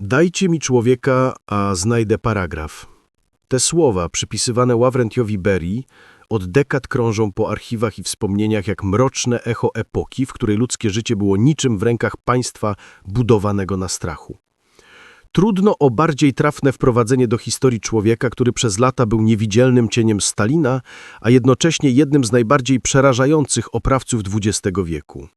Dajcie mi człowieka, a znajdę paragraf. Te słowa przypisywane Ławrentiowi Berii od dekad krążą po archiwach i wspomnieniach jak mroczne echo epoki, w której ludzkie życie było niczym w rękach państwa budowanego na strachu. Trudno o bardziej trafne wprowadzenie do historii człowieka, który przez lata był niewidzialnym cieniem Stalina, a jednocześnie jednym z najbardziej przerażających oprawców XX wieku.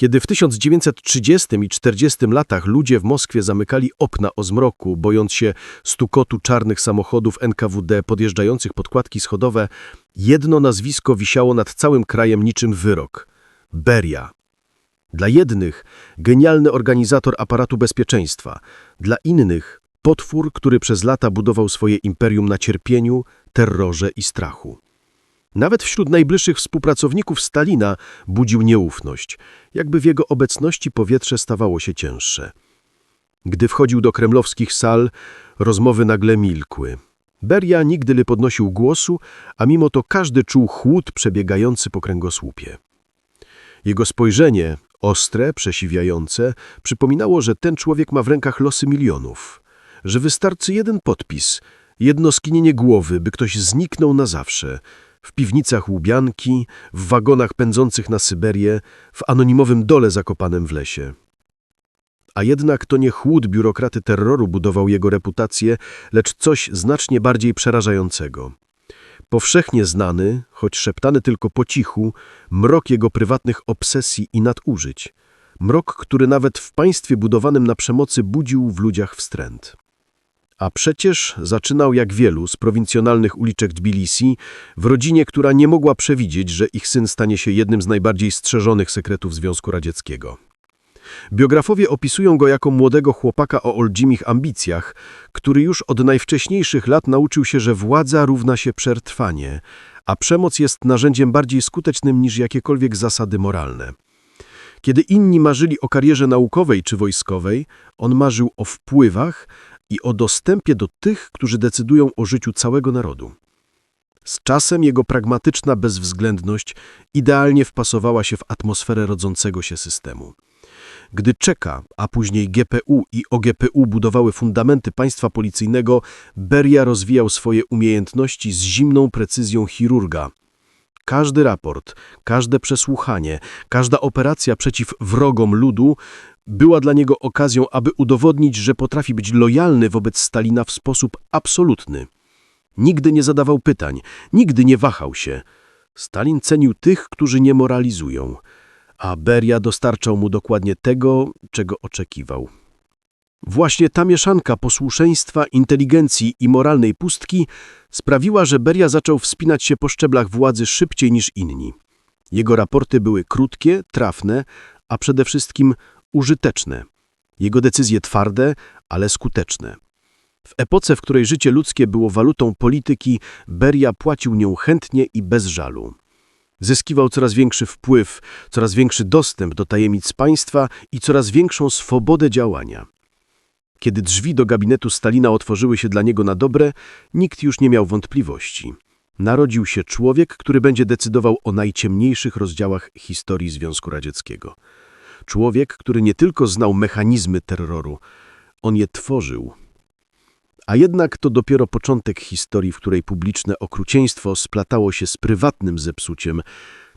Kiedy w 1930 i 40 latach ludzie w Moskwie zamykali okna o zmroku, bojąc się stukotu czarnych samochodów NKWD podjeżdżających podkładki schodowe, jedno nazwisko wisiało nad całym krajem niczym wyrok – Beria. Dla jednych genialny organizator aparatu bezpieczeństwa, dla innych potwór, który przez lata budował swoje imperium na cierpieniu, terrorze i strachu. Nawet wśród najbliższych współpracowników Stalina budził nieufność, jakby w jego obecności powietrze stawało się cięższe. Gdy wchodził do kremlowskich sal, rozmowy nagle milkły. Beria nigdy nie podnosił głosu, a mimo to każdy czuł chłód przebiegający po kręgosłupie. Jego spojrzenie, ostre, przesiwiające, przypominało, że ten człowiek ma w rękach losy milionów, że wystarczy jeden podpis, jedno skinienie głowy, by ktoś zniknął na zawsze, w piwnicach Łubianki, w wagonach pędzących na Syberię, w anonimowym dole zakopanym w lesie. A jednak to nie chłód biurokraty terroru budował jego reputację, lecz coś znacznie bardziej przerażającego. Powszechnie znany, choć szeptany tylko po cichu, mrok jego prywatnych obsesji i nadużyć. Mrok, który nawet w państwie budowanym na przemocy budził w ludziach wstręt. A przecież zaczynał jak wielu z prowincjonalnych uliczek Tbilisi, w rodzinie, która nie mogła przewidzieć, że ich syn stanie się jednym z najbardziej strzeżonych sekretów Związku Radzieckiego. Biografowie opisują go jako młodego chłopaka o olbrzymich ambicjach, który już od najwcześniejszych lat nauczył się, że władza równa się przetrwanie, a przemoc jest narzędziem bardziej skutecznym niż jakiekolwiek zasady moralne. Kiedy inni marzyli o karierze naukowej czy wojskowej, on marzył o wpływach i o dostępie do tych, którzy decydują o życiu całego narodu. Z czasem jego pragmatyczna bezwzględność idealnie wpasowała się w atmosferę rodzącego się systemu. Gdy Czeka, a później GPU i OGPU budowały fundamenty państwa policyjnego, Beria rozwijał swoje umiejętności z zimną precyzją chirurga. Każdy raport, każde przesłuchanie, każda operacja przeciw wrogom ludu była dla niego okazją, aby udowodnić, że potrafi być lojalny wobec Stalina w sposób absolutny. Nigdy nie zadawał pytań, nigdy nie wahał się. Stalin cenił tych, którzy nie moralizują, a Beria dostarczał mu dokładnie tego, czego oczekiwał. Właśnie ta mieszanka posłuszeństwa, inteligencji i moralnej pustki sprawiła, że Beria zaczął wspinać się po szczeblach władzy szybciej niż inni. Jego raporty były krótkie, trafne, a przede wszystkim użyteczne. Jego decyzje twarde, ale skuteczne. W epoce, w której życie ludzkie było walutą polityki, Beria płacił nią chętnie i bez żalu. Zyskiwał coraz większy wpływ, coraz większy dostęp do tajemnic państwa i coraz większą swobodę działania. Kiedy drzwi do gabinetu Stalina otworzyły się dla niego na dobre, nikt już nie miał wątpliwości. Narodził się człowiek, który będzie decydował o najciemniejszych rozdziałach historii Związku Radzieckiego. Człowiek, który nie tylko znał mechanizmy terroru, on je tworzył. A jednak to dopiero początek historii, w której publiczne okrucieństwo splatało się z prywatnym zepsuciem,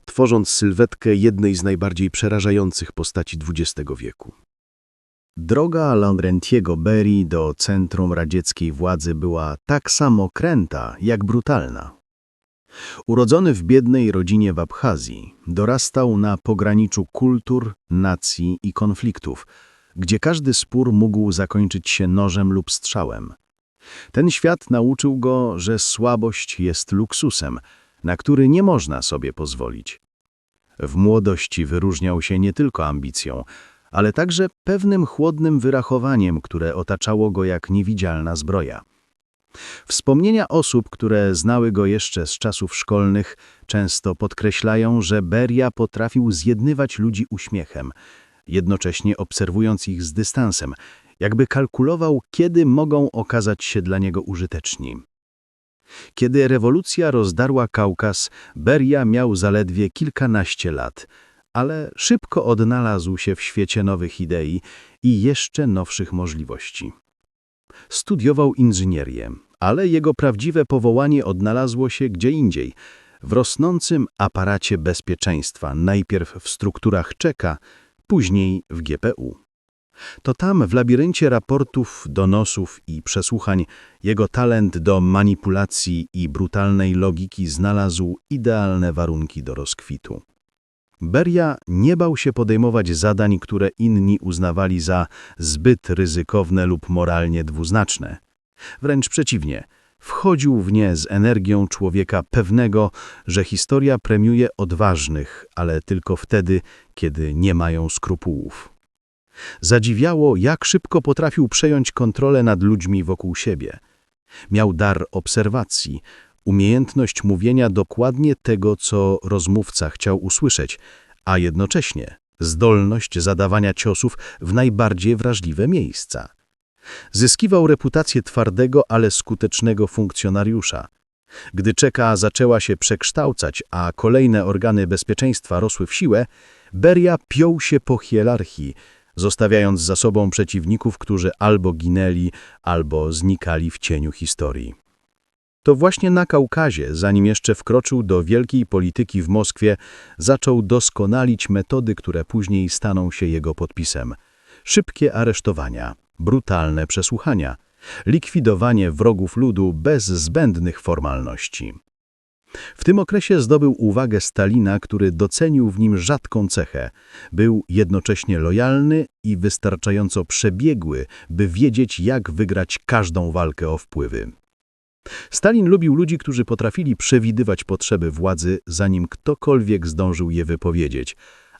tworząc sylwetkę jednej z najbardziej przerażających postaci XX wieku. Droga Laurentiego Berry do centrum radzieckiej władzy była tak samo kręta, jak brutalna. Urodzony w biednej rodzinie w Abchazji, dorastał na pograniczu kultur, nacji i konfliktów, gdzie każdy spór mógł zakończyć się nożem lub strzałem. Ten świat nauczył go, że słabość jest luksusem, na który nie można sobie pozwolić. W młodości wyróżniał się nie tylko ambicją, ale także pewnym chłodnym wyrachowaniem, które otaczało go jak niewidzialna zbroja. Wspomnienia osób, które znały go jeszcze z czasów szkolnych, często podkreślają, że Beria potrafił zjednywać ludzi uśmiechem, jednocześnie obserwując ich z dystansem, jakby kalkulował, kiedy mogą okazać się dla niego użyteczni. Kiedy rewolucja rozdarła Kaukaz, Beria miał zaledwie kilkanaście lat, ale szybko odnalazł się w świecie nowych idei i jeszcze nowszych możliwości. Studiował inżynierię, ale jego prawdziwe powołanie odnalazło się gdzie indziej, w rosnącym aparacie bezpieczeństwa, najpierw w strukturach czeka, później w GPU. To tam, w labiryncie raportów, donosów i przesłuchań, jego talent do manipulacji i brutalnej logiki znalazł idealne warunki do rozkwitu. Beria nie bał się podejmować zadań, które inni uznawali za zbyt ryzykowne lub moralnie dwuznaczne. Wręcz przeciwnie, wchodził w nie z energią człowieka pewnego, że historia premiuje odważnych, ale tylko wtedy, kiedy nie mają skrupułów. Zadziwiało, jak szybko potrafił przejąć kontrolę nad ludźmi wokół siebie. Miał dar obserwacji, umiejętność mówienia dokładnie tego, co rozmówca chciał usłyszeć, a jednocześnie zdolność zadawania ciosów w najbardziej wrażliwe miejsca. Zyskiwał reputację twardego, ale skutecznego funkcjonariusza. Gdy czeka zaczęła się przekształcać, a kolejne organy bezpieczeństwa rosły w siłę, Beria piął się po hierarchii, zostawiając za sobą przeciwników, którzy albo ginęli, albo znikali w cieniu historii. To właśnie na Kaukazie, zanim jeszcze wkroczył do wielkiej polityki w Moskwie, zaczął doskonalić metody, które później staną się jego podpisem. Szybkie aresztowania, brutalne przesłuchania, likwidowanie wrogów ludu bez zbędnych formalności. W tym okresie zdobył uwagę Stalina, który docenił w nim rzadką cechę. Był jednocześnie lojalny i wystarczająco przebiegły, by wiedzieć, jak wygrać każdą walkę o wpływy. Stalin lubił ludzi, którzy potrafili przewidywać potrzeby władzy, zanim ktokolwiek zdążył je wypowiedzieć,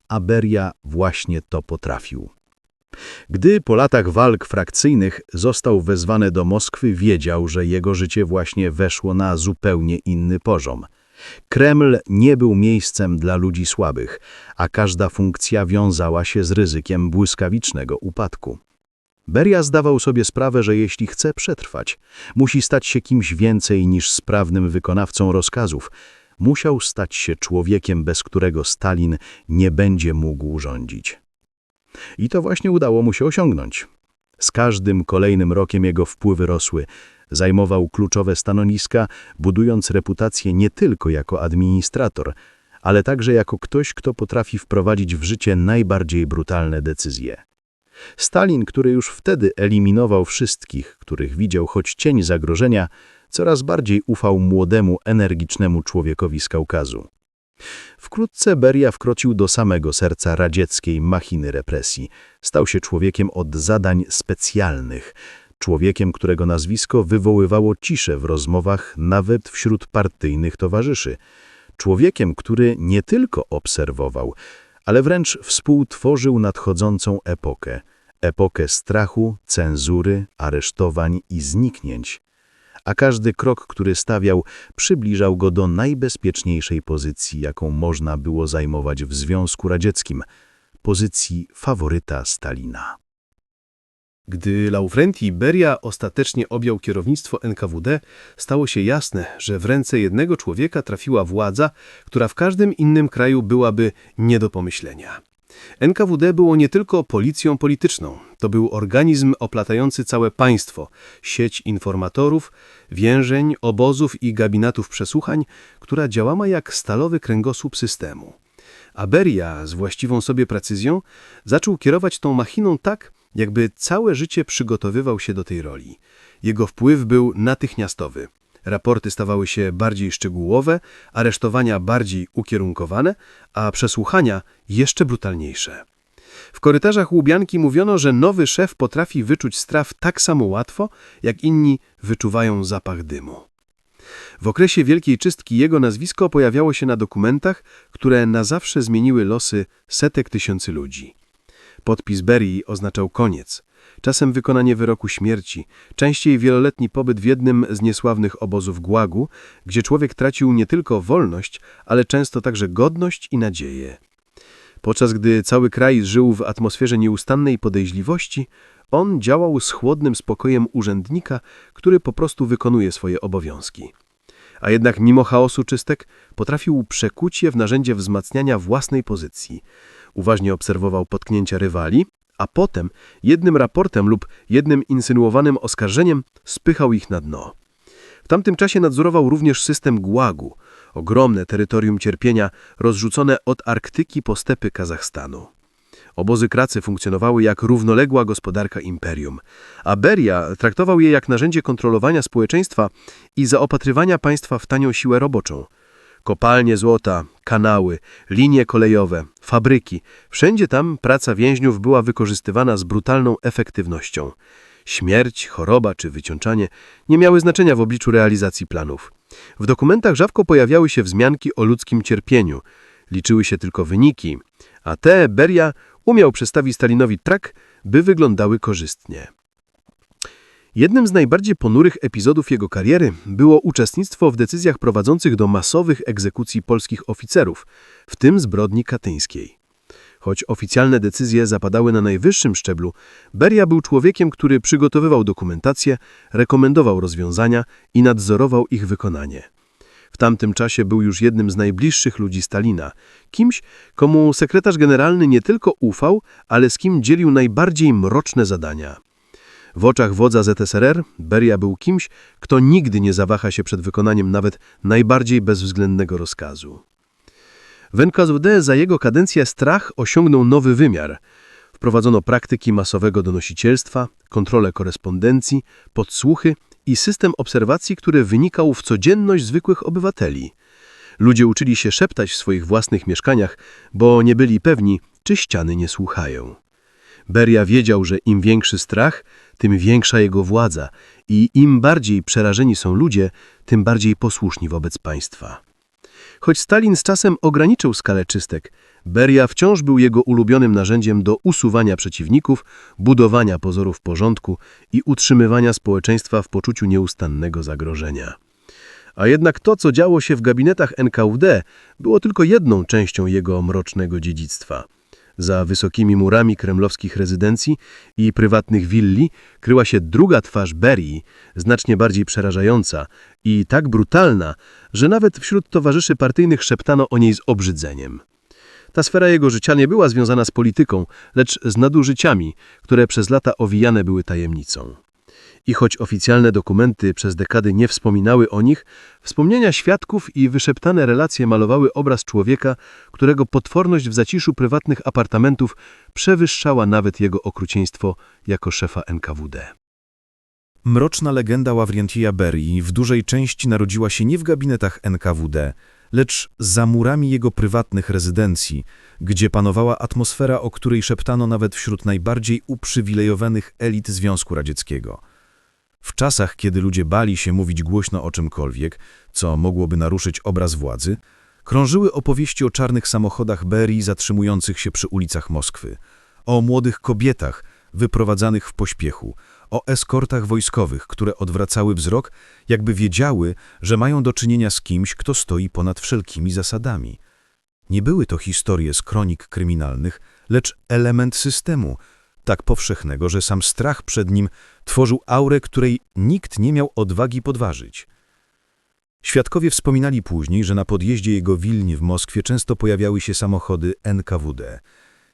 a Beria właśnie to potrafił. Gdy po latach walk frakcyjnych został wezwany do Moskwy, wiedział, że jego życie właśnie weszło na zupełnie inny poziom. Kreml nie był miejscem dla ludzi słabych, a każda funkcja wiązała się z ryzykiem błyskawicznego upadku. Beria zdawał sobie sprawę, że jeśli chce przetrwać, musi stać się kimś więcej niż sprawnym wykonawcą rozkazów. Musiał stać się człowiekiem, bez którego Stalin nie będzie mógł rządzić. I to właśnie udało mu się osiągnąć. Z każdym kolejnym rokiem jego wpływy rosły. Zajmował kluczowe stanowiska, budując reputację nie tylko jako administrator, ale także jako ktoś, kto potrafi wprowadzić w życie najbardziej brutalne decyzje. Stalin, który już wtedy eliminował wszystkich, których widział choć cień zagrożenia, coraz bardziej ufał młodemu, energicznemu człowiekowi z Kaukazu. Wkrótce Beria wkroczył do samego serca radzieckiej machiny represji. Stał się człowiekiem od zadań specjalnych, człowiekiem, którego nazwisko wywoływało ciszę w rozmowach nawet wśród partyjnych towarzyszy. Człowiekiem, który nie tylko obserwował, ale wręcz współtworzył nadchodzącą epokę. Epokę strachu, cenzury, aresztowań i zniknięć. A każdy krok, który stawiał, przybliżał go do najbezpieczniejszej pozycji, jaką można było zajmować w Związku Radzieckim pozycji faworyta Stalina. Gdy Laurenti Beria ostatecznie objął kierownictwo NKWD, stało się jasne, że w ręce jednego człowieka trafiła władza, która w każdym innym kraju byłaby nie do pomyślenia. NKWD było nie tylko policją polityczną, to był organizm oplatający całe państwo, sieć informatorów, więzień, obozów i gabinetów przesłuchań, która działała jak stalowy kręgosłup systemu. A Beria z właściwą sobie precyzją zaczął kierować tą machiną tak, jakby całe życie przygotowywał się do tej roli. Jego wpływ był natychmiastowy. Raporty stawały się bardziej szczegółowe, aresztowania bardziej ukierunkowane, a przesłuchania jeszcze brutalniejsze. W korytarzach Łubianki mówiono, że nowy szef potrafi wyczuć straw tak samo łatwo, jak inni wyczuwają zapach dymu. W okresie Wielkiej Czystki jego nazwisko pojawiało się na dokumentach, które na zawsze zmieniły losy setek tysięcy ludzi. Podpis Berii oznaczał koniec, czasem wykonanie wyroku śmierci, częściej wieloletni pobyt w jednym z niesławnych obozów Głagu, gdzie człowiek tracił nie tylko wolność, ale często także godność i nadzieję. Podczas gdy cały kraj żył w atmosferze nieustannej podejrzliwości, on działał z chłodnym spokojem urzędnika, który po prostu wykonuje swoje obowiązki. A jednak mimo chaosu czystek potrafił przekuć je w narzędzie wzmacniania własnej pozycji. Uważnie obserwował potknięcia rywali, a potem jednym raportem lub jednym insynuowanym oskarżeniem spychał ich na dno. W tamtym czasie nadzorował również system Gułagu, ogromne terytorium cierpienia rozrzucone od Arktyki po stepy Kazachstanu. Obozy kracy funkcjonowały jak równoległa gospodarka imperium, a Beria traktował je jak narzędzie kontrolowania społeczeństwa i zaopatrywania państwa w tanią siłę roboczą. Kopalnie złota, kanały, linie kolejowe, fabryki – wszędzie tam praca więźniów była wykorzystywana z brutalną efektywnością. Śmierć, choroba czy wyciączanie nie miały znaczenia w obliczu realizacji planów. W dokumentach rzadko pojawiały się wzmianki o ludzkim cierpieniu. Liczyły się tylko wyniki, a te Beria umiał przedstawić Stalinowi tak, by wyglądały korzystnie. Jednym z najbardziej ponurych epizodów jego kariery było uczestnictwo w decyzjach prowadzących do masowych egzekucji polskich oficerów, w tym zbrodni katyńskiej. Choć oficjalne decyzje zapadały na najwyższym szczeblu, Beria był człowiekiem, który przygotowywał dokumentację, rekomendował rozwiązania i nadzorował ich wykonanie. W tamtym czasie był już jednym z najbliższych ludzi Stalina, kimś, komu sekretarz generalny nie tylko ufał, ale z kim dzielił najbardziej mroczne zadania. W oczach wodza ZSRR Beria był kimś, kto nigdy nie zawaha się przed wykonaniem nawet najbardziej bezwzględnego rozkazu. W NKWD za jego kadencję strach osiągnął nowy wymiar. Wprowadzono praktyki masowego donosicielstwa, kontrolę korespondencji, podsłuchy i system obserwacji, który wynikał w codzienność zwykłych obywateli. Ludzie uczyli się szeptać w swoich własnych mieszkaniach, bo nie byli pewni, czy ściany nie słuchają. Beria wiedział, że im większy strach, tym większa jego władza i im bardziej przerażeni są ludzie, tym bardziej posłuszni wobec państwa. Choć Stalin z czasem ograniczył skalę czystek, Beria wciąż był jego ulubionym narzędziem do usuwania przeciwników, budowania pozorów porządku i utrzymywania społeczeństwa w poczuciu nieustannego zagrożenia. A jednak to, co działo się w gabinetach NKWD, było tylko jedną częścią jego mrocznego dziedzictwa. Za wysokimi murami kremlowskich rezydencji i prywatnych willi kryła się druga twarz Berii, znacznie bardziej przerażająca i tak brutalna, że nawet wśród towarzyszy partyjnych szeptano o niej z obrzydzeniem. Ta sfera jego życia nie była związana z polityką, lecz z nadużyciami, które przez lata owijane były tajemnicą. I choć oficjalne dokumenty przez dekady nie wspominały o nich, wspomnienia świadków i wyszeptane relacje malowały obraz człowieka, którego potworność w zaciszu prywatnych apartamentów przewyższała nawet jego okrucieństwo jako szefa NKWD. Mroczna legenda Ławrentija Berii w dużej części narodziła się nie w gabinetach NKWD, lecz za murami jego prywatnych rezydencji, gdzie panowała atmosfera, o której szeptano nawet wśród najbardziej uprzywilejowanych elit Związku Radzieckiego. W czasach, kiedy ludzie bali się mówić głośno o czymkolwiek, co mogłoby naruszyć obraz władzy, krążyły opowieści o czarnych samochodach Berii zatrzymujących się przy ulicach Moskwy, o młodych kobietach wyprowadzanych w pośpiechu, o eskortach wojskowych, które odwracały wzrok, jakby wiedziały, że mają do czynienia z kimś, kto stoi ponad wszelkimi zasadami. Nie były to historie z kronik kryminalnych, lecz element systemu, tak powszechnego, że sam strach przed nim tworzył aurę, której nikt nie miał odwagi podważyć. Świadkowie wspominali później, że na podjeździe jego willi w Moskwie często pojawiały się samochody NKWD.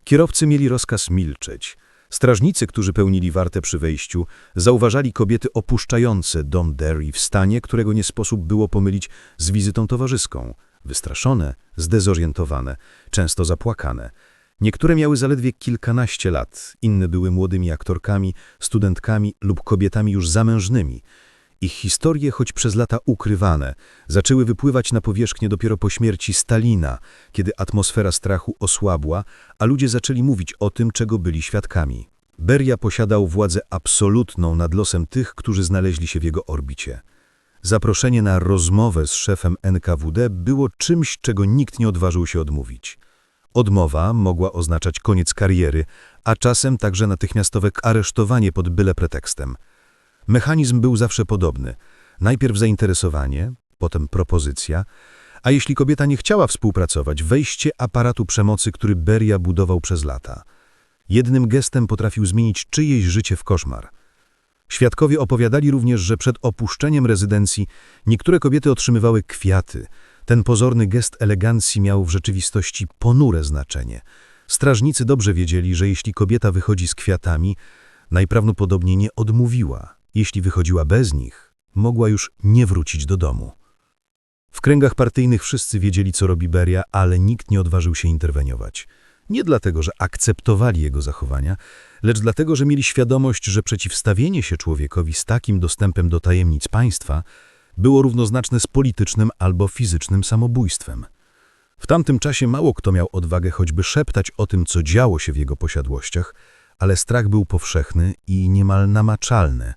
Kierowcy mieli rozkaz milczeć. Strażnicy, którzy pełnili wartę przy wejściu, zauważali kobiety opuszczające dom Derry w stanie, którego nie sposób było pomylić z wizytą towarzyską. Wystraszone, zdezorientowane, często zapłakane. Niektóre miały zaledwie kilkanaście lat, inne były młodymi aktorkami, studentkami lub kobietami już zamężnymi. Ich historie, choć przez lata ukrywane, zaczęły wypływać na powierzchnię dopiero po śmierci Stalina, kiedy atmosfera strachu osłabła, a ludzie zaczęli mówić o tym, czego byli świadkami. Beria posiadał władzę absolutną nad losem tych, którzy znaleźli się w jego orbicie. Zaproszenie na rozmowę z szefem NKWD było czymś, czego nikt nie odważył się odmówić. Odmowa mogła oznaczać koniec kariery, a czasem także natychmiastowe aresztowanie pod byle pretekstem. Mechanizm był zawsze podobny. Najpierw zainteresowanie, potem propozycja, a jeśli kobieta nie chciała współpracować, wejście aparatu przemocy, który Beria budował przez lata. Jednym gestem potrafił zmienić czyjeś życie w koszmar. Świadkowie opowiadali również, że przed opuszczeniem rezydencji niektóre kobiety otrzymywały kwiaty. Ten pozorny gest elegancji miał w rzeczywistości ponure znaczenie. Strażnicy dobrze wiedzieli, że jeśli kobieta wychodzi z kwiatami, najprawdopodobniej nie odmówiła. Jeśli wychodziła bez nich, mogła już nie wrócić do domu. W kręgach partyjnych wszyscy wiedzieli, co robi Beria, ale nikt nie odważył się interweniować. Nie dlatego, że akceptowali jego zachowania, lecz dlatego, że mieli świadomość, że przeciwstawienie się człowiekowi z takim dostępem do tajemnic państwa było równoznaczne z politycznym albo fizycznym samobójstwem. W tamtym czasie mało kto miał odwagę choćby szeptać o tym, co działo się w jego posiadłościach, ale strach był powszechny i niemal namaczalny.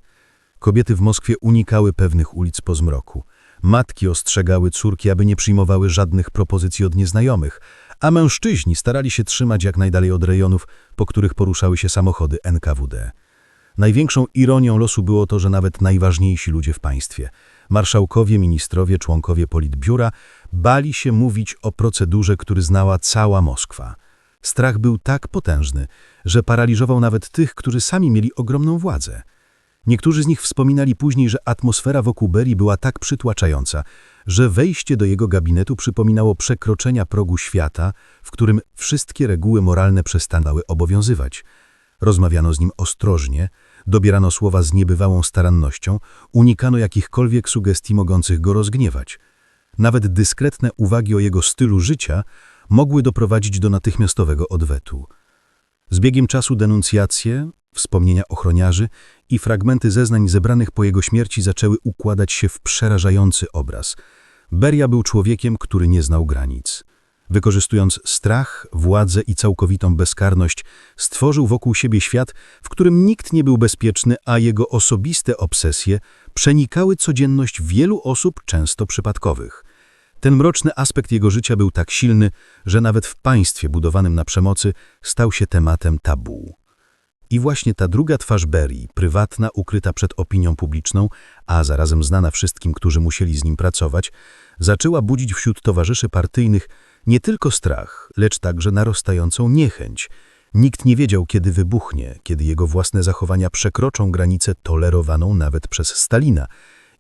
Kobiety w Moskwie unikały pewnych ulic po zmroku. Matki ostrzegały córki, aby nie przyjmowały żadnych propozycji od nieznajomych, a mężczyźni starali się trzymać jak najdalej od rejonów, po których poruszały się samochody NKWD. Największą ironią losu było to, że nawet najważniejsi ludzie w państwie, marszałkowie, ministrowie, członkowie politbiura, bali się mówić o procedurze, który znała cała Moskwa. Strach był tak potężny, że paraliżował nawet tych, którzy sami mieli ogromną władzę. Niektórzy z nich wspominali później, że atmosfera wokół Berii była tak przytłaczająca, że wejście do jego gabinetu przypominało przekroczenia progu świata, w którym wszystkie reguły moralne przestały obowiązywać. Rozmawiano z nim ostrożnie, dobierano słowa z niebywałą starannością, unikano jakichkolwiek sugestii mogących go rozgniewać. Nawet dyskretne uwagi o jego stylu życia mogły doprowadzić do natychmiastowego odwetu. Z biegiem czasu denuncjacje, wspomnienia ochroniarzy i fragmenty zeznań zebranych po jego śmierci zaczęły układać się w przerażający obraz. Beria był człowiekiem, który nie znał granic. Wykorzystując strach, władzę i całkowitą bezkarność, stworzył wokół siebie świat, w którym nikt nie był bezpieczny, a jego osobiste obsesje przenikały codzienność wielu osób, często przypadkowych. Ten mroczny aspekt jego życia był tak silny, że nawet w państwie budowanym na przemocy stał się tematem tabu. I właśnie ta druga twarz Berii, prywatna, ukryta przed opinią publiczną, a zarazem znana wszystkim, którzy musieli z nim pracować, zaczęła budzić wśród towarzyszy partyjnych nie tylko strach, lecz także narastającą niechęć. Nikt nie wiedział, kiedy wybuchnie, kiedy jego własne zachowania przekroczą granicę tolerowaną nawet przez Stalina.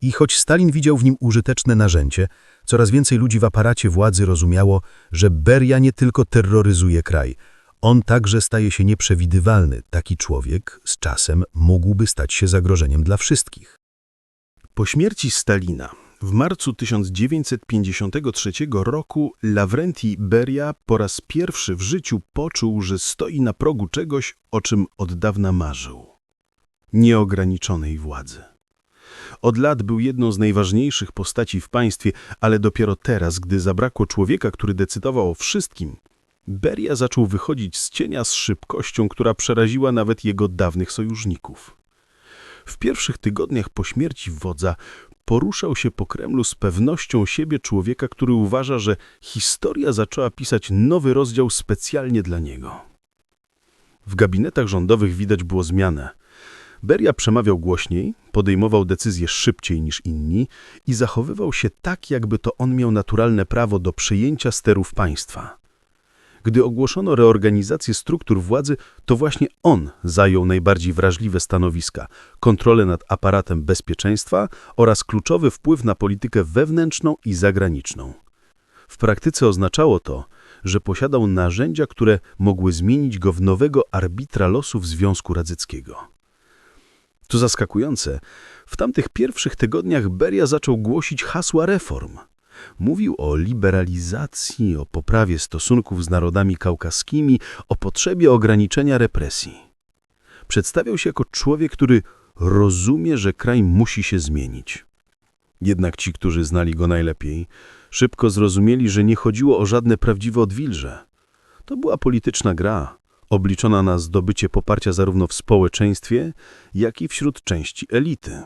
I choć Stalin widział w nim użyteczne narzędzie, coraz więcej ludzi w aparacie władzy rozumiało, że Beria nie tylko terroryzuje kraj, on także staje się nieprzewidywalny. Taki człowiek z czasem mógłby stać się zagrożeniem dla wszystkich. Po śmierci Stalina w marcu 1953 roku Lawrenti Beria po raz pierwszy w życiu poczuł, że stoi na progu czegoś, o czym od dawna marzył. Nieograniczonej władzy. Od lat był jedną z najważniejszych postaci w państwie, ale dopiero teraz, gdy zabrakło człowieka, który decydował o wszystkim, Beria zaczął wychodzić z cienia z szybkością, która przeraziła nawet jego dawnych sojuszników. W pierwszych tygodniach po śmierci wodza poruszał się po Kremlu z pewnością siebie człowieka, który uważa, że historia zaczęła pisać nowy rozdział specjalnie dla niego. W gabinetach rządowych widać było zmianę. Beria przemawiał głośniej, podejmował decyzje szybciej niż inni i zachowywał się tak, jakby to on miał naturalne prawo do przejęcia sterów państwa. Gdy ogłoszono reorganizację struktur władzy, to właśnie on zajął najbardziej wrażliwe stanowiska, kontrolę nad aparatem bezpieczeństwa oraz kluczowy wpływ na politykę wewnętrzną i zagraniczną. W praktyce oznaczało to, że posiadał narzędzia, które mogły zmienić go w nowego arbitra losów Związku Radzieckiego. Co zaskakujące, w tamtych pierwszych tygodniach Beria zaczął głosić hasła reform – Mówił o liberalizacji, o poprawie stosunków z narodami kaukaskimi, o potrzebie ograniczenia represji. Przedstawiał się jako człowiek, który rozumie, że kraj musi się zmienić. Jednak ci, którzy znali go najlepiej, szybko zrozumieli, że nie chodziło o żadne prawdziwe odwilże. To była polityczna gra, obliczona na zdobycie poparcia zarówno w społeczeństwie, jak i wśród części elity.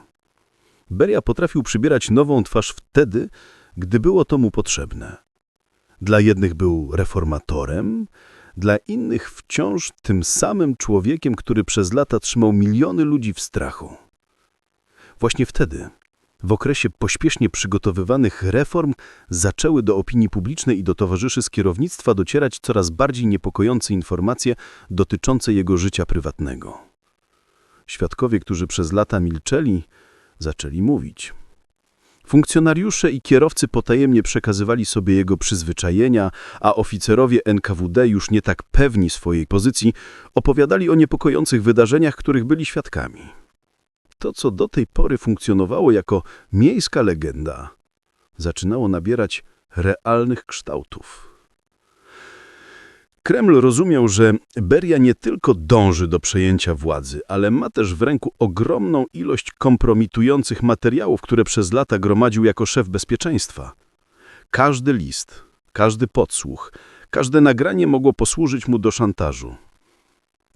Beria potrafił przybierać nową twarz wtedy, gdy było to mu potrzebne. Dla jednych był reformatorem, dla innych wciąż tym samym człowiekiem, który przez lata trzymał miliony ludzi w strachu. Właśnie wtedy, w okresie pośpiesznie przygotowywanych reform, zaczęły do opinii publicznej i do towarzyszy z kierownictwa docierać coraz bardziej niepokojące informacje dotyczące jego życia prywatnego. Świadkowie, którzy przez lata milczeli, zaczęli mówić. Funkcjonariusze i kierowcy potajemnie przekazywali sobie jego przyzwyczajenia, a oficerowie NKWD, już nie tak pewni swojej pozycji, opowiadali o niepokojących wydarzeniach, których byli świadkami. To, co do tej pory funkcjonowało jako miejska legenda, zaczynało nabierać realnych kształtów. Kreml rozumiał, że Beria nie tylko dąży do przejęcia władzy, ale ma też w ręku ogromną ilość kompromitujących materiałów, które przez lata gromadził jako szef bezpieczeństwa. Każdy list, każdy podsłuch, każde nagranie mogło posłużyć mu do szantażu.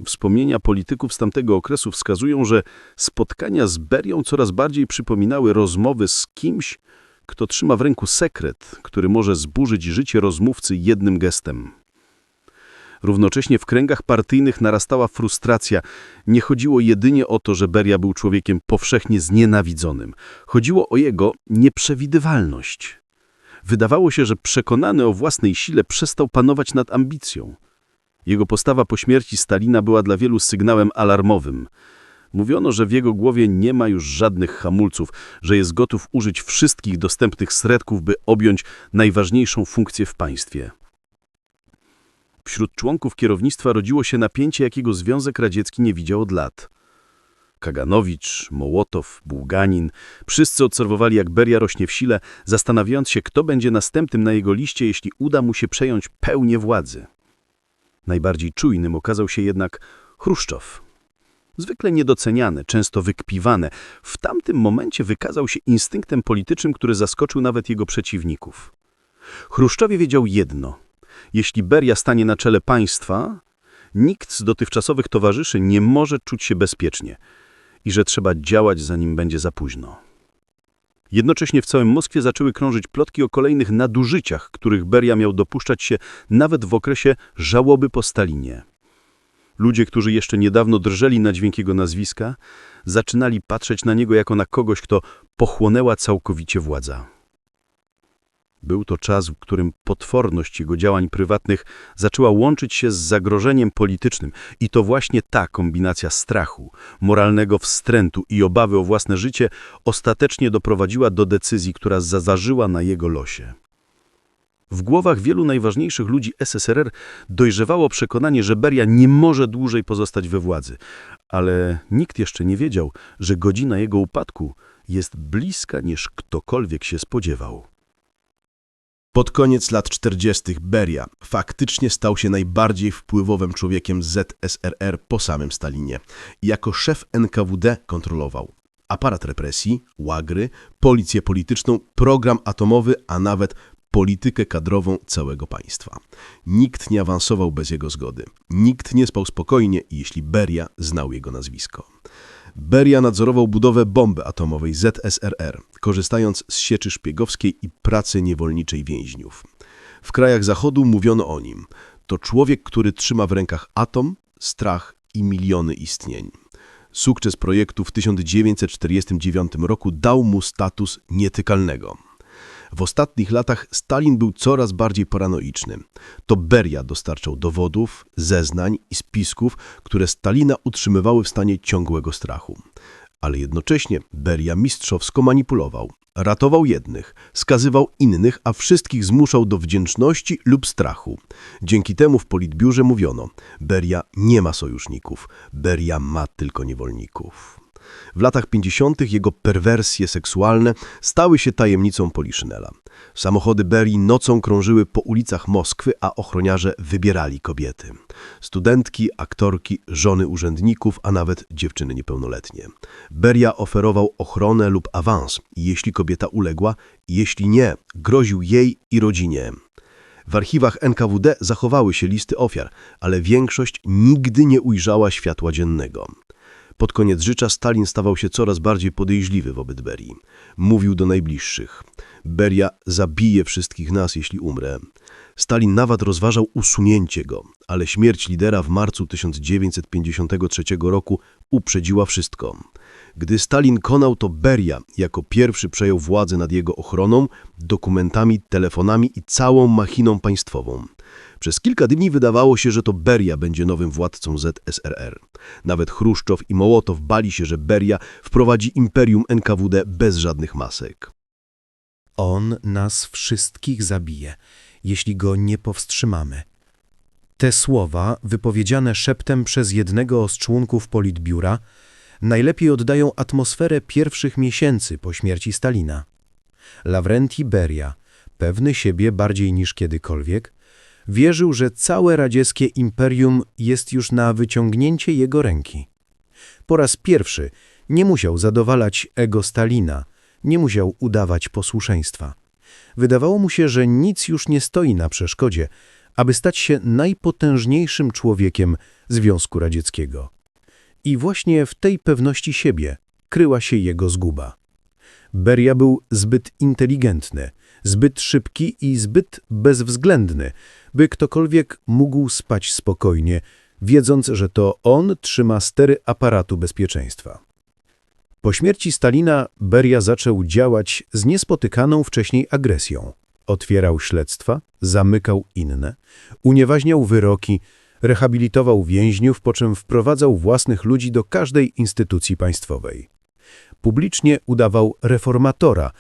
Wspomnienia polityków z tamtego okresu wskazują, że spotkania z Berią coraz bardziej przypominały rozmowy z kimś, kto trzyma w ręku sekret, który może zburzyć życie rozmówcy jednym gestem. Równocześnie w kręgach partyjnych narastała frustracja. Nie chodziło jedynie o to, że Beria był człowiekiem powszechnie znienawidzonym. Chodziło o jego nieprzewidywalność. Wydawało się, że przekonany o własnej sile przestał panować nad ambicją. Jego postawa po śmierci Stalina była dla wielu sygnałem alarmowym. Mówiono, że w jego głowie nie ma już żadnych hamulców, że jest gotów użyć wszystkich dostępnych sredków, by objąć najważniejszą funkcję w państwie. Wśród członków kierownictwa rodziło się napięcie, jakiego Związek Radziecki nie widział od lat. Kaganowicz, Mołotow, Bułganin, wszyscy obserwowali, jak Beria rośnie w sile, zastanawiając się, kto będzie następnym na jego liście, jeśli uda mu się przejąć pełnię władzy. Najbardziej czujnym okazał się jednak Chruszczow. Zwykle niedoceniany, często wykpiwany, w tamtym momencie wykazał się instynktem politycznym, który zaskoczył nawet jego przeciwników. Chruszczowie wiedział jedno – jeśli Beria stanie na czele państwa, nikt z dotychczasowych towarzyszy nie może czuć się bezpiecznie i że trzeba działać, zanim będzie za późno. Jednocześnie w całym Moskwie zaczęły krążyć plotki o kolejnych nadużyciach, których Beria miał dopuszczać się nawet w okresie żałoby po Stalinie. Ludzie, którzy jeszcze niedawno drżeli na dźwięk jego nazwiska, zaczynali patrzeć na niego jako na kogoś, kto pochłonęła całkowicie władza. Był to czas, w którym potworność jego działań prywatnych zaczęła łączyć się z zagrożeniem politycznym i to właśnie ta kombinacja strachu, moralnego wstrętu i obawy o własne życie ostatecznie doprowadziła do decyzji, która zaważyła na jego losie. W głowach wielu najważniejszych ludzi SSRR dojrzewało przekonanie, że Beria nie może dłużej pozostać we władzy, ale nikt jeszcze nie wiedział, że godzina jego upadku jest bliska niż ktokolwiek się spodziewał. Pod koniec lat 40. Beria faktycznie stał się najbardziej wpływowym człowiekiem ZSRR po samym Stalinie. Jako szef NKWD kontrolował aparat represji, łagry, policję polityczną, program atomowy, a nawet politykę kadrową całego państwa. Nikt nie awansował bez jego zgody. Nikt nie spał spokojnie, jeśli Beria znał jego nazwisko. Beria nadzorował budowę bomby atomowej ZSRR, korzystając z sieczy szpiegowskiej i pracy niewolniczej więźniów. W krajach Zachodu mówiono o nim. To człowiek, który trzyma w rękach atom, strach i miliony istnień. Sukces projektu w 1949 roku dał mu status nietykalnego. W ostatnich latach Stalin był coraz bardziej paranoiczny. To Beria dostarczał dowodów, zeznań i spisków, które Stalina utrzymywały w stanie ciągłego strachu. Ale jednocześnie Beria mistrzowsko manipulował. Ratował jednych, skazywał innych, a wszystkich zmuszał do wdzięczności lub strachu. Dzięki temu w politbiurze mówiono, Beria nie ma sojuszników, Beria ma tylko niewolników. W latach 50. jego perwersje seksualne stały się tajemnicą Poliszynela. Samochody Berii nocą krążyły po ulicach Moskwy, a ochroniarze wybierali kobiety. Studentki, aktorki, żony urzędników, a nawet dziewczyny niepełnoletnie. Beria oferował ochronę lub awans, jeśli kobieta uległa, jeśli nie, groził jej i rodzinie. W archiwach NKWD zachowały się listy ofiar, ale większość nigdy nie ujrzała światła dziennego. Pod koniec życia Stalin stawał się coraz bardziej podejrzliwy wobec Berii. Mówił do najbliższych. Beria zabije wszystkich nas, jeśli umrę. Stalin nawet rozważał usunięcie go, ale śmierć lidera w marcu 1953 roku uprzedziła wszystko. Gdy Stalin konał, to Beria jako pierwszy przejął władzę nad jego ochroną, dokumentami, telefonami i całą machiną państwową. Przez kilka dni wydawało się, że to Beria będzie nowym władcą ZSRR. Nawet Chruszczow i Mołotow bali się, że Beria wprowadzi imperium NKWD bez żadnych masek. On nas wszystkich zabije, jeśli go nie powstrzymamy. Te słowa, wypowiedziane szeptem przez jednego z członków Politbiura, najlepiej oddają atmosferę pierwszych miesięcy po śmierci Stalina. Lavrenti Beria, pewny siebie bardziej niż kiedykolwiek, wierzył, że całe radzieckie imperium jest już na wyciągnięcie jego ręki. Po raz pierwszy nie musiał zadowalać ego Stalina, nie musiał udawać posłuszeństwa. Wydawało mu się, że nic już nie stoi na przeszkodzie, aby stać się najpotężniejszym człowiekiem Związku Radzieckiego. I właśnie w tej pewności siebie kryła się jego zguba. Beria był zbyt inteligentny, zbyt szybki i zbyt bezwzględny, by ktokolwiek mógł spać spokojnie, wiedząc, że to on trzyma stery aparatu bezpieczeństwa. Po śmierci Stalina Beria zaczął działać z niespotykaną wcześniej agresją. Otwierał śledztwa, zamykał inne, unieważniał wyroki, rehabilitował więźniów, po czym wprowadzał własnych ludzi do każdej instytucji państwowej. Publicznie udawał reformatora,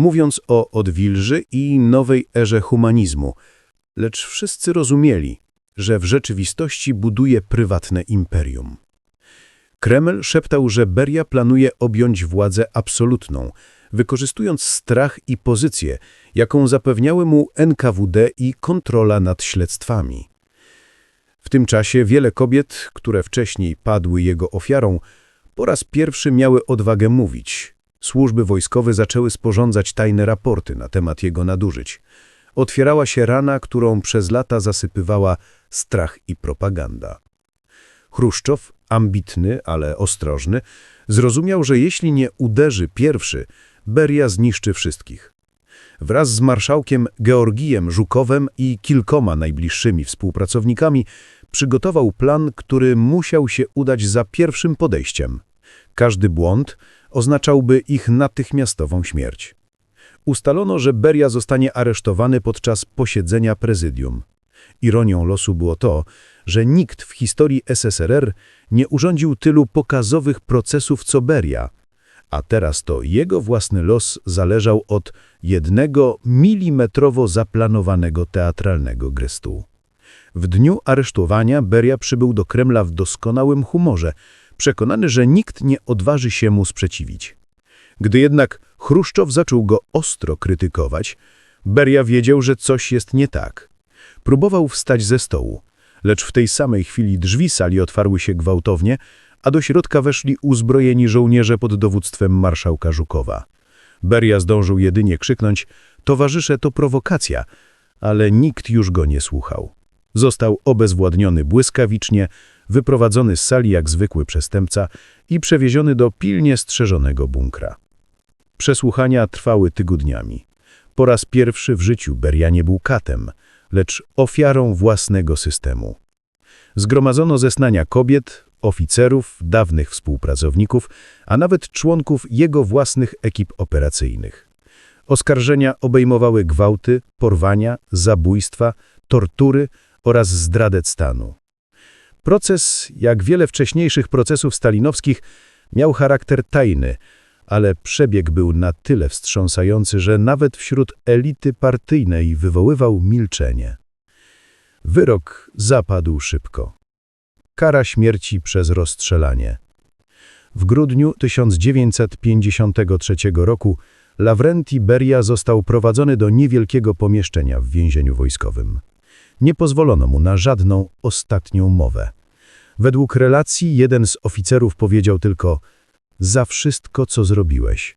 mówiąc o odwilży i nowej erze humanizmu, lecz wszyscy rozumieli, że w rzeczywistości buduje prywatne imperium. Kreml szeptał, że Beria planuje objąć władzę absolutną, wykorzystując strach i pozycję, jaką zapewniały mu NKWD i kontrola nad śledztwami. W tym czasie wiele kobiet, które wcześniej padły jego ofiarą, po raz pierwszy miały odwagę mówić. Służby wojskowe zaczęły sporządzać tajne raporty na temat jego nadużyć. Otwierała się rana, którą przez lata zasypywała strach i propaganda. Chruszczow, ambitny, ale ostrożny, zrozumiał, że jeśli nie uderzy pierwszy, Beria zniszczy wszystkich. Wraz z marszałkiem Georgijem Żukowem i kilkoma najbliższymi współpracownikami przygotował plan, który musiał się udać za pierwszym podejściem. Każdy błąd oznaczałby ich natychmiastową śmierć. Ustalono, że Beria zostanie aresztowany podczas posiedzenia prezydium. Ironią losu było to, że nikt w historii SSRR nie urządził tylu pokazowych procesów co Beria, a teraz to jego własny los zależał od jednego milimetrowo zaplanowanego teatralnego gestu. W dniu aresztowania Beria przybył do Kremla w doskonałym humorze, przekonany, że nikt nie odważy się mu sprzeciwić. Gdy jednak Chruszczow zaczął go ostro krytykować, Beria wiedział, że coś jest nie tak. Próbował wstać ze stołu, lecz w tej samej chwili drzwi sali otwarły się gwałtownie, a do środka weszli uzbrojeni żołnierze pod dowództwem marszałka Żukowa. Beria zdążył jedynie krzyknąć – towarzysze, to prowokacja, ale nikt już go nie słuchał. Został obezwładniony błyskawicznie, wyprowadzony z sali jak zwykły przestępca i przewieziony do pilnie strzeżonego bunkra. Przesłuchania trwały tygodniami. Po raz pierwszy w życiu Beria nie był katem, lecz ofiarą własnego systemu. Zgromadzono zeznania kobiet, oficerów, dawnych współpracowników, a nawet członków jego własnych ekip operacyjnych. Oskarżenia obejmowały gwałty, porwania, zabójstwa, tortury oraz zdradę stanu. Proces, jak wiele wcześniejszych procesów stalinowskich, miał charakter tajny, ale przebieg był na tyle wstrząsający, że nawet wśród elity partyjnej wywoływał milczenie. Wyrok zapadł szybko. Kara śmierci przez rozstrzelanie. W grudniu 1953 roku Lavrenti Beria został prowadzony do niewielkiego pomieszczenia w więzieniu wojskowym. Nie pozwolono mu na żadną ostatnią mowę. Według relacji jeden z oficerów powiedział tylko za wszystko, co zrobiłeś.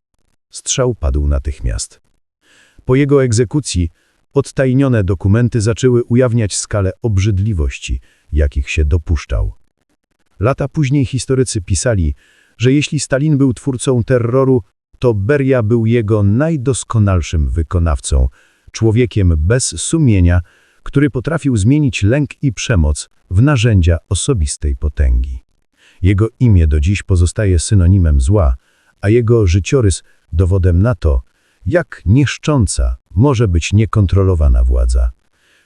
Strzał padł natychmiast. Po jego egzekucji odtajnione dokumenty zaczęły ujawniać skalę obrzydliwości, jakich się dopuszczał. Lata później historycy pisali, że jeśli Stalin był twórcą terroru, to Beria był jego najdoskonalszym wykonawcą, człowiekiem bez sumienia, który potrafił zmienić lęk i przemoc w narzędzia osobistej potęgi. Jego imię do dziś pozostaje synonimem zła, a jego życiorys dowodem na to, jak niszcząca może być niekontrolowana władza.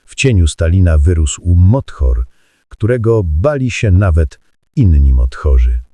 W cieniu Stalina wyrósł Motchor, którego bali się nawet inni Motchorzy.